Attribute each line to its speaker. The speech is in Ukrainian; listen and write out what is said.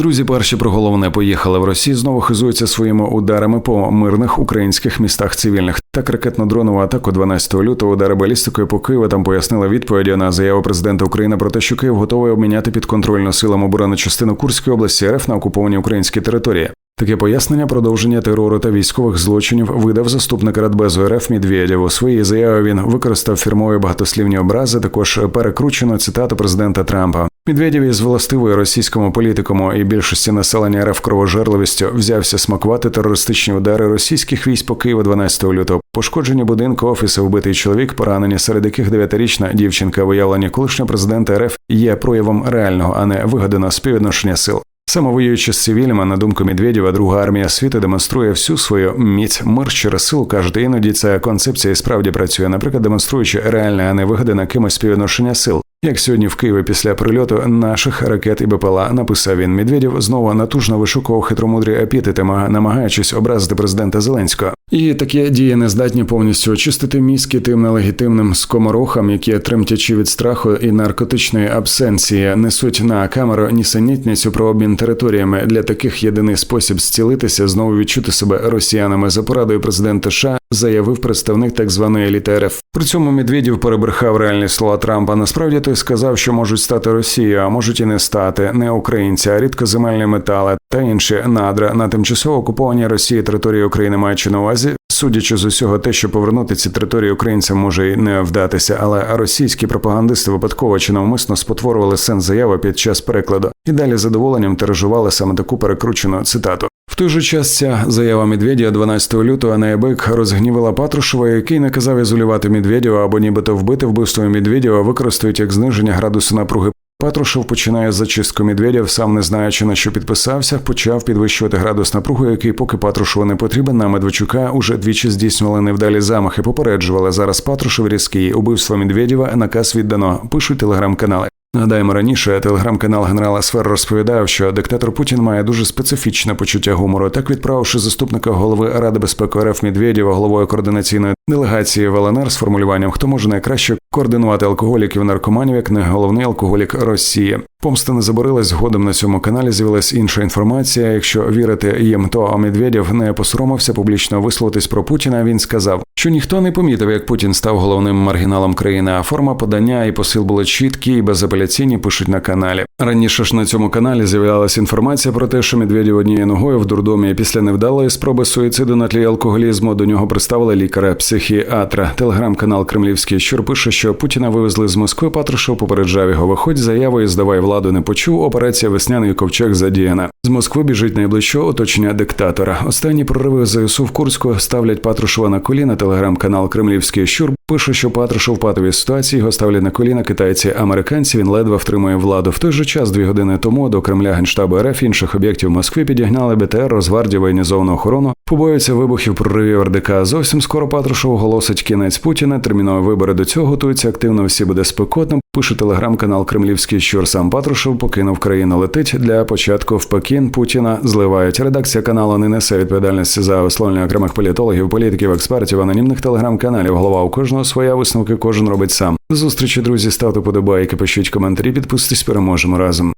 Speaker 1: Друзі, перші про головне поїхали в Росію. Знову хизуються своїми ударами по мирних українських містах цивільних. Так ракетно-дронову атаку 12 лютого удари балістикою по Києву там пояснили відповіді на заяву президента України про те, що Київ готовий обміняти підконтрольну силам оборони частину Курської області РФ на окуповані українські території. Таке пояснення продовження терору та військових злочинів видав заступник Радбезу РФ Медведєв. У своїй заяві він використав фірмові багатослівні образи. Також перекручено цитату президента Трампа. Медведєв із властивою російському політикому і більшості населення РФ кровожерливістю взявся смакувати терористичні удари російських військ по Києву 12 лютого. Пошкоджені будинку, офіси, вбитий чоловік, поранені, серед яких дев'ятирічна дівчинка, виявлення колишнього президента РФ є проявом реального, а не вигаданого співвідношення сил. Самовоюючи з цивільними, на думку Медведєва, друга армія світу демонструє всю свою міць мир через силу. кажете, іноді ця концепція і справді працює, наприклад, демонструючи реальне, а не вигадане кимось співвідношення сил. Як сьогодні в Києві після прильоту наших ракет і БПЛА написав він Медведєв знову натужно вишукував хитромудрі епітетами, намагаючись образити президента Зеленського. І такі дії не здатні повністю очистити мізки тим нелегітимним скоморохам, які тремтячи від страху і наркотичної абсенції, несуть на камеру нісенітницю про обмін територіями. Для таких єдиний спосіб зцілитися, знову відчути себе росіянами за порадою президента США, заявив представник так званої еліти РФ. При цьому Медведєв перебрехав реальні слова Трампа. Насправді той сказав, що можуть стати Росією, а можуть і не стати, не українці, а рідкоземельні метали та інші надра на тимчасово окупованій Росії території України маючи на увазі, судячи з усього, те, що повернути ці території українцям може й не вдатися, але російські пропагандисти випадково чи навмисно спотворювали сенс заяви під час перекладу і далі задоволенням тиражували саме таку перекручену цитату. В той же час ця заява Медведєва 12 лютого на ЕБЕК розгнівила Патрушева, який наказав ізолювати Медведєва або нібито вбити вбивство Медведєва використають як зниження градусу напруги. Патрушев починає зачистку Медведєв, сам не знаючи на що підписався, почав підвищувати градус напруги, який поки Патрушеву не потрібен. На Медведчука уже двічі здійснювали невдалі замахи. Попереджували зараз Патрушев різкий убивство Медведєва. Наказ віддано. Пишуть телеграм-канали. Нагадаємо раніше, телеграм-канал генерала Сфер розповідав, що диктатор Путін має дуже специфічне почуття гумору. Так відправивши заступника голови Ради безпеки РФ Медведєва головою координаційної делегації в ЛНР з формулюванням, хто може найкраще координувати алкоголіків наркоманів, як не головний алкоголік Росії. Помста не заборилась згодом на цьому каналі. З'явилась інша інформація. Якщо вірити їм, то Медведєв не посоромився публічно висловитись про Путіна. Він сказав, що ніхто не помітив, як Путін став головним маргіналом країни. А форма подання і посил були чіткі і безапеляційні. Пишуть на каналі. Раніше ж на цьому каналі з'являлася інформація про те, що Медведєв однією ногою в дурдомі після невдалої спроби суїциду на тлі алкоголізму до нього приставили лікаря психіатра. Телеграм-канал Кремлівський щур пише, що Путіна вивезли з Москви. Патрушев попереджав його. Виходь заявою, здавай владу не почув. Операція Весняний ковчег задіяна. З Москви біжить найближче оточення диктатора. Останні прориви ЗСУ в Курську ставлять Патрушева на коліна. Телеграм-канал Кремлівський щур пише, що Патрушев в патовій ситуації його ставлять на коліна китайці американці. Він ледве втримує владу. В той же час, дві години тому, до Кремля генштабу РФ інших об'єктів Москви підігнали БТР, Росгвардію, воєнізовану охорону. Побоюються вибухів проривів РДК. Зовсім скоро Патрушев оголосить кінець Путіна. Термінові вибори до цього готуються активно. Всі буде спекотно. Пише телеграм-канал Кремлівський щур. Сам Патрушев покинув країну. Летить для початку в Пекін. Путіна зливають. Редакція каналу не несе відповідальності за висловлення окремих політологів, політиків, експертів, анонімних телеграм-каналів. Голова у кожного своя висновки. Кожен робить сам. До зустрічі, друзі. Ставте подобайки, пишіть коментарі, підписуйтесь, переможемо разом.